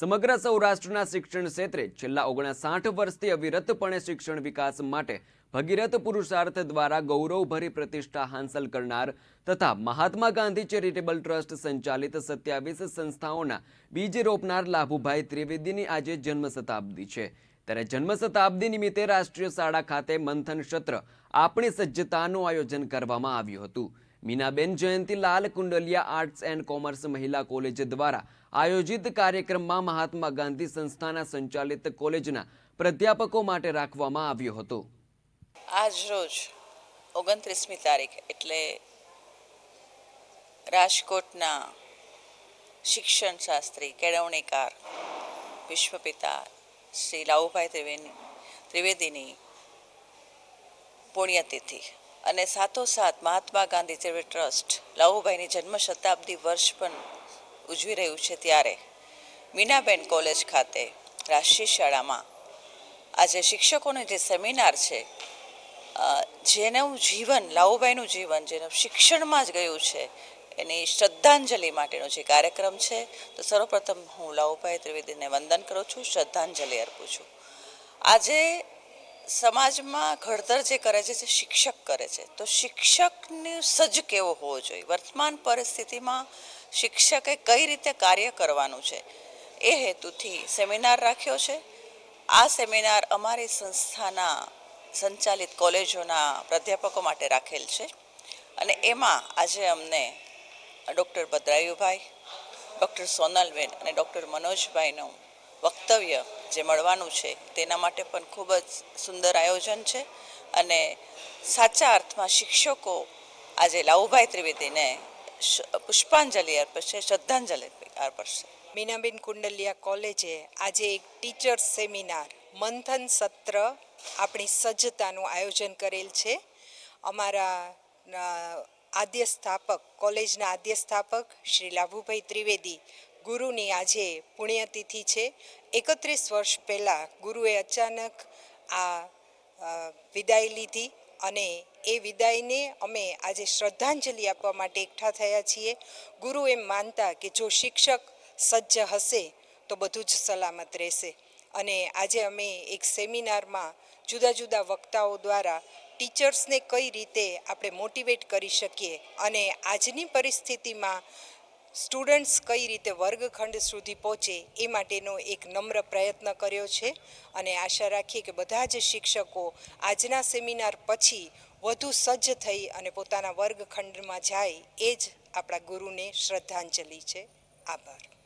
સમગ્ર સૌરાષ્ટ્રના શિક્ષણ ક્ષેત્રે છેલ્લા ઓગણસાઠ વર્ષથી અવિરતપણે શિક્ષણ વિકાસ માટે ભગીરથ પુરુષાર્થ દ્વારા ગૌરવભરી પ્રતિષ્ઠા હાંસલ કરનાર તથા મહાત્મા ગાંધી ચેરિટેબલ ટ્રસ્ટ સંચાલિત સત્યાવીસ સંસ્થાઓના બીજ રોપનાર લાભુભાઈ ત્રિવેદીની આજે જન્મ શતાબ્દી છે. ત્યારે જન્મ શતાબ્દી નિમિત્તે રાષ્ટ્રીય શાળા ખાતે મંથન સત્ર આપણી સજ્જતાનું આયોજન કરવામાં આવ્યું હતું. Minaben Jayantilal Kundaliya arts and commerce મહિલા કોલેજ દ્વારા આયોજિત કાર્યક્રમમાં મહાત્મા ગાંધી સંસ્થાના સંચાલિત કોલેજના પ્રાધ્યાપકો માટે રાખવામાં આવ્યો હતો. આજ રોજ ઓગણત્રીસમી તારીખ એટલે રાજકોટના શિક્ષણ શાસ્ત્રી, કેળવણીકાર વિશ્વપિતા શ્રી લાવુભાઈ ત્રિવેદી ત્રિવેદીની પુણ્યતિથિ. અને સાથોસાથ મહાત્મા ગાંધી ચેરિટેબલ ટ્રસ્ટ લાવુભાઈની જન્મ શતાબ્દી વર્ષ પણ ઉજવી રહ્યું છે ત્યારે મીનાબેન કોલેજ ખાતે રાષ્ટ્રીય શાળામાં. આજે શિક્ષકોનો જે સેમિનાર છે જેનું જીવન, લાવુભાઈનું જીવન, જેનું શિક્ષણમાં જ ગયું છે, એની શ્રદ્ધાંજલિ માટેનો જે કાર્યક્રમ છે, તો સર્વપ્રથમ હું લાહુભાઈ ત્રિવેદીને વંદન કરું છું, શ્રદ્ધાંજલિ અર્પું છું. આજે સમાજમાં ઘડતર જે કરે છે તે શિક્ષક કરે છે, તો શિક્ષકને સજ્જ કેવો હોવો જોઈએ? વર્તમાન પરિસ્થિતિમાં શિક્ષકે કઈ રીતે કાર્ય કરવાનું છે? એ હેતુથી સેમિનાર રાખ્યો છે. આ સેમિનાર અમારી સંસ્થાના સંચાલિત કોલેજોના પ્રાધ્યાપકો માટે રાખેલ છે. અને એમાં આજે અમને ડૉક્ટર ભદ્રાયુભાઈ, ડૉક્ટર સોનલબેન અને ડૉક્ટર મનોજભાઈનું વક્તવ્ય જે મળવાનું છે, તેના માટે પણ ખૂબ જ સુંદર આયોજન છે અને સાચા અર્થમાં શિક્ષકો આજે લાવુભાઈ ત્રિવેદીને પુષ્પાંજલિ અર્પશે, શ્રદ્ધાંજલિ અર્પશે. મીનાબેન કુંડલિયા કોલેજે આજે એક ટીચર્સ સેમિનાર, મંથન સત્ર આપણી સજ્જતાનું આયોજન કરેલ છે. અમારા આદ્ય સ્થાપક કોલેજના આદ્ય સ્થાપક શ્રી લાભુભાઈ ત્રિવેદી ગુરુની આજે પુણ્યતિથિ છે. એકત્રીસ વર્ષ પહેલાં ગુરુએ અચાનક આ વિદાય લીધી અને એ વિદાયને અમે આજે શ્રદ્ધાંજલિ આપવા માટે એકઠા થયા છીએ. ગુરુ એમ માનતા કે જો શિક્ષક સજ્જ હશે તો બધું જ સલામત રહેશે. અને આજે અમે એક સેમિનારમાં જુદા જુદા વક્તાઓ દ્વારા ટીચર્સને કઈ રીતે આપણે મોટિવેટ કરી શકીએ અને આજની પરિસ્થિતિમાં સ્ટુડન્ટ્સ કઈ રીતે વર્ગખંડ સુધી પહોંચે એ માટેનો એક નમ્ર પ્રયત્ન કર્યો છે અને આશા રાખીએ કે બધા જ શિક્ષકો આજના સેમિનાર પછી વધુ સજ્જ થઈ અને પોતાના વર્ગખંડમાં જાય એ જ આપણા ગુરુને શ્રદ્ધાંજલિ છે. આભાર.